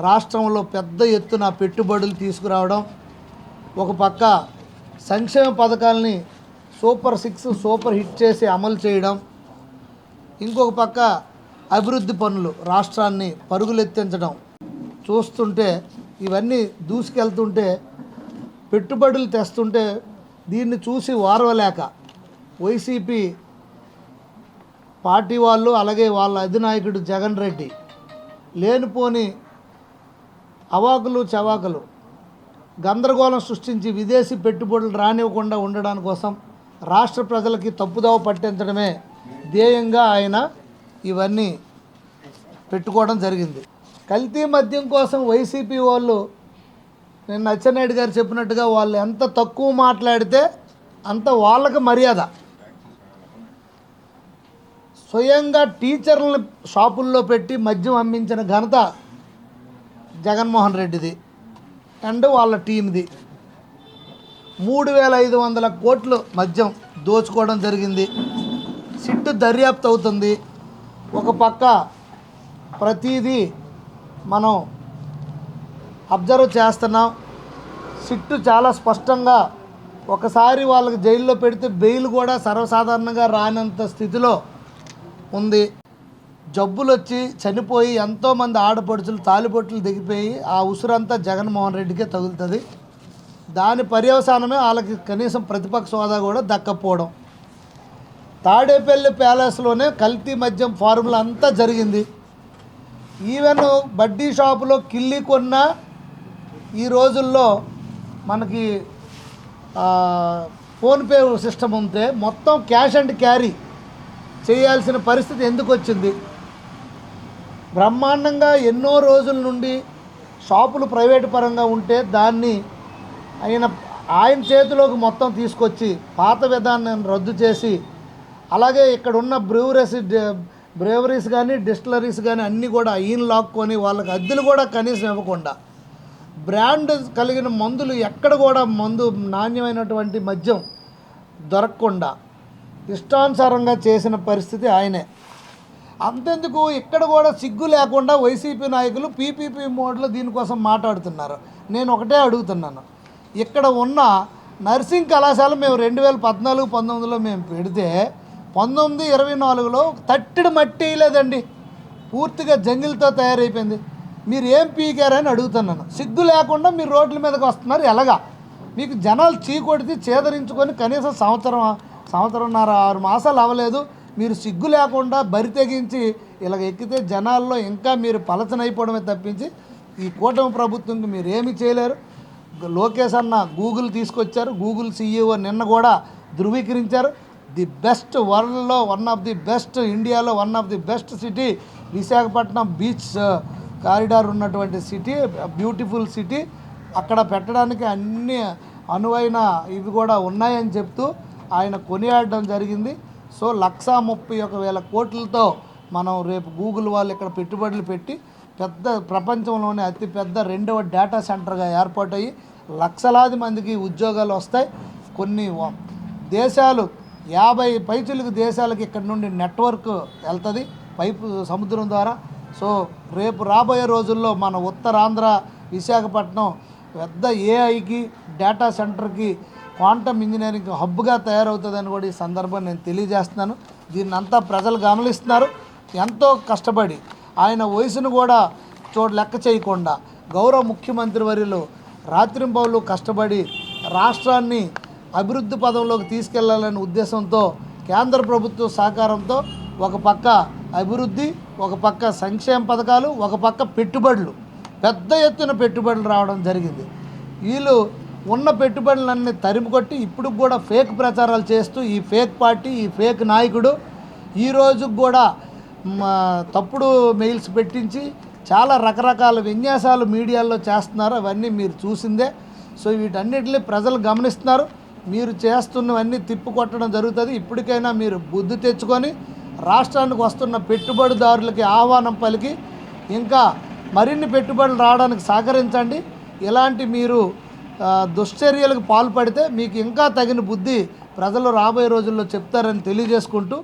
రాష్ట్రంలో పెద్ద ఎత్తున పెట్టుబడులు తీసుకురావడం ఒక పక్క సంక్షేమ పథకాలని సూపర్ సిక్స్ సూపర్ హిట్ చేసి అమలు చేయడం ఇంకొక పక్క అభివృద్ధి పనులు రాష్ట్రాన్ని పరుగులెత్తించడం చూస్తుంటే ఇవన్నీ దూసుకెళ్తుంటే పెట్టుబడులు తెస్తుంటే దీన్ని చూసి వారవలేక వైసీపీ పార్టీ వాళ్ళు అలాగే వాళ్ళ అధినాయకుడు జగన్ రెడ్డి లేనిపోని అవాకులు చవాకులు. గందరగోళం సృష్టించి విదేశీ పెట్టుబడులు రానివ్వకుండా ఉండడాని కోసం రాష్ట్ర ప్రజలకి తప్పుదోవ పట్టించడమే ధ్యేయంగా ఆయన ఇవన్నీ పెట్టుకోవడం జరిగింది. కల్తీ మద్యం కోసం వైసీపీ వాళ్ళు నేను నచ్చనాయుడు గారు చెప్పినట్టుగా వాళ్ళు ఎంత తక్కువ మాట్లాడితే అంత వాళ్ళకి మర్యాద. స్వయంగా టీచర్లను షాపుల్లో పెట్టి మద్యం అమ్మించిన ఘనత జగన్మోహన్ రెడ్డిది అండ్ వాళ్ళ టీంది మూడు వేల ఐదు వందల కోట్లు మద్యం దోచుకోవడం జరిగింది. సిట్టు దర్యాప్తు అవుతుంది. ఒక పక్క ప్రతిదీ మనం అబ్జర్వ్ చేస్తున్నాం. సిట్టు చాలా స్పష్టంగా ఒకసారి వాళ్ళకి జైల్లో పెడితే బెయిల్ కూడా సర్వసాధారణంగా రానంత స్థితిలో ఉంది. జబ్బులు వచ్చి చనిపోయి ఎంతోమంది ఆడపడుచులు తాలిబొట్లు దిగిపోయి ఆ ఉసురంతా జగన్మోహన్ రెడ్డికే తగులుతుంది. దాని పర్యవసానమే వాళ్ళకి కనీసం ప్రతిపక్ష హోదా కూడా దక్కపోవడం తాడేపల్లి ప్యాలెస్లోనే కల్తీ మద్యం ఫార్ములా అంతా జరిగింది. ఈవెన్ బడ్డీ షాపులో కిల్లి కొన్న ఈ రోజుల్లో మనకి ఫోన్పే సిస్టమ్ ఉంటే మొత్తం క్యాష్ అండ్ క్యారీ చేయాల్సిన పరిస్థితి ఎందుకు వచ్చింది బ్రహ్మాండంగా ఎన్నో రోజుల నుండి షాపులు ప్రైవేటు పరంగా ఉంటే దాన్ని ఆయన ఆయన చేతిలోకి మొత్తం తీసుకొచ్చి పాత విధానాన్ని రద్దు చేసి అలాగే ఇక్కడ ఉన్న బ్రూవరీస్ బ్రేవరీస్ కానీ డిస్టిలరీస్ కానీ అన్నీ కూడా ఈయన లాక్కొని వాళ్ళకి అద్దెలు కూడా కనీసం ఇవ్వకుండా బ్రాండ్ కలిగిన మందులు ఎక్కడ కూడా మందు నాణ్యమైనటువంటి మద్యం దొరకకుండా ఇష్టానుసారంగా చేసిన పరిస్థితి ఆయనే. అంతెందుకు ఇక్కడ కూడా సిగ్గు లేకుండా వైసీపీ నాయకులు పీపీపీ మోడ్లో దీనికోసం మాట్లాడుతున్నారు. నేను ఒకటే అడుగుతున్నాను. ఇక్కడ ఉన్న నర్సింగ్ కళాశాల మేము రెండు వేల పద్నాలుగు పంతొమ్మిదిలో మేము పెడితే పంతొమ్మిది ఇరవై నాలుగులో తట్టిడి మట్టి లేదండి పూర్తిగా జంగిల్తో తయారైపోయింది. మీరు ఏం పీకారని అడుగుతున్నాను. సిగ్గు లేకుండా మీరు రోడ్ల మీదకి వస్తున్నారు. ఎలాగా? మీకు జనాలు చీకొడితే చేదరించుకొని కనీసం సంవత్సరం సంవత్సరంన్నర ఆరు మాసాలు అవ్వలేదు. మీరు సిగ్గు లేకుండా బరి తెగించి ఇలాగ ఎక్కితే జనాల్లో ఇంకా మీరు పలచనైపోవడమే తప్పించి ఈ కూటమి ప్రభుత్వంకి మీరు ఏమి చేయలేరు. లోకేష్ అన్న గూగుల్ తీసుకొచ్చారు. గూగుల్ సీఈఓ నిన్న కూడా ధృవీకరించారు. ది బెస్ట్ వరల్డ్లో వన్ ఆఫ్ ది బెస్ట్ ఇండియాలో one of the best city Visakhapatnam beach corridor ఉన్నటువంటి సిటీ బ్యూటిఫుల్ సిటీ. అక్కడ పెట్టడానికి అన్ని అనువైన ఇవి కూడా ఉన్నాయని చెప్తూ ఆయన కొనియాడడం జరిగింది. సో లక్షా ముప్పై ఒక వేల కోట్లతో మనం రేపు గూగుల్ వాళ్ళు ఇక్కడ పెట్టుబడులు పెట్టి పెద్ద ప్రపంచంలోనే అతిపెద్ద రెండవ డేటా సెంటర్గా ఏర్పాటయ్యి లక్షలాది మందికి ఉద్యోగాలు వస్తాయి. కొన్ని దేశాలు యాభై పైచులకు దేశాలకు ఇక్కడ నుండి నెట్వర్క్ వెళ్తుంది పైపు సముద్రం ద్వారా. సో రేపు రాబోయే రోజుల్లో మన ఉత్తరాంధ్ర విశాఖపట్నం పెద్ద ఏఐకి డేటా సెంటర్కి క్వాంటమ్ ఇంజనీరింగ్ హబ్గా తయారవుతుందని కూడా ఈ సందర్భం నేను తెలియజేస్తున్నాను. దీన్ని అంతా ప్రజలు గమనిస్తున్నారు. ఎంతో కష్టపడి ఆయన వయసును కూడా చోటు లెక్క చేయకుండా గౌరవ ముఖ్యమంత్రి వర్యులు రాత్రింబౌలు కష్టపడి రాష్ట్రాన్ని అభివృద్ధి పదంలోకి తీసుకెళ్ళాలనే ఉద్దేశంతో కేంద్ర ప్రభుత్వ సహకారంతో ఒక పక్క అభివృద్ధి ఒక పక్క సంక్షేమ పథకాలు ఒక పక్క పెట్టుబడులు పెద్ద ఎత్తున పెట్టుబడులు రావడం జరిగింది. వీళ్ళు ఉన్న పెట్టుబడులన్నీ తరిమికొట్టి ఇప్పుడు కూడా ఫేక్ ప్రచారాలు చేస్తూ ఈ ఫేక్ పార్టీ ఈ ఫేక్ నాయకుడు ఈ కూడా తప్పుడు మెయిల్స్ పెట్టించి చాలా రకరకాల విన్యాసాలు మీడియాలో చేస్తున్నారు. అవన్నీ మీరు చూసిందే. సో వీటన్నిటిని ప్రజలు గమనిస్తున్నారు. మీరు చేస్తున్నవన్నీ తిప్పికొట్టడం జరుగుతుంది. ఇప్పటికైనా మీరు బుద్ధి తెచ్చుకొని రాష్ట్రానికి వస్తున్న పెట్టుబడిదారులకి ఆహ్వానం పలికి ఇంకా మరిన్ని పెట్టుబడులు రావడానికి సహకరించండి. ఇలాంటి మీరు దుశ్చర్యలకు పాల్పడితే మీకు ఇంకా తగిన బుద్ధి ప్రజలు రాబోయే రోజుల్లో చెప్తారని తెలియజేసుకుంటూ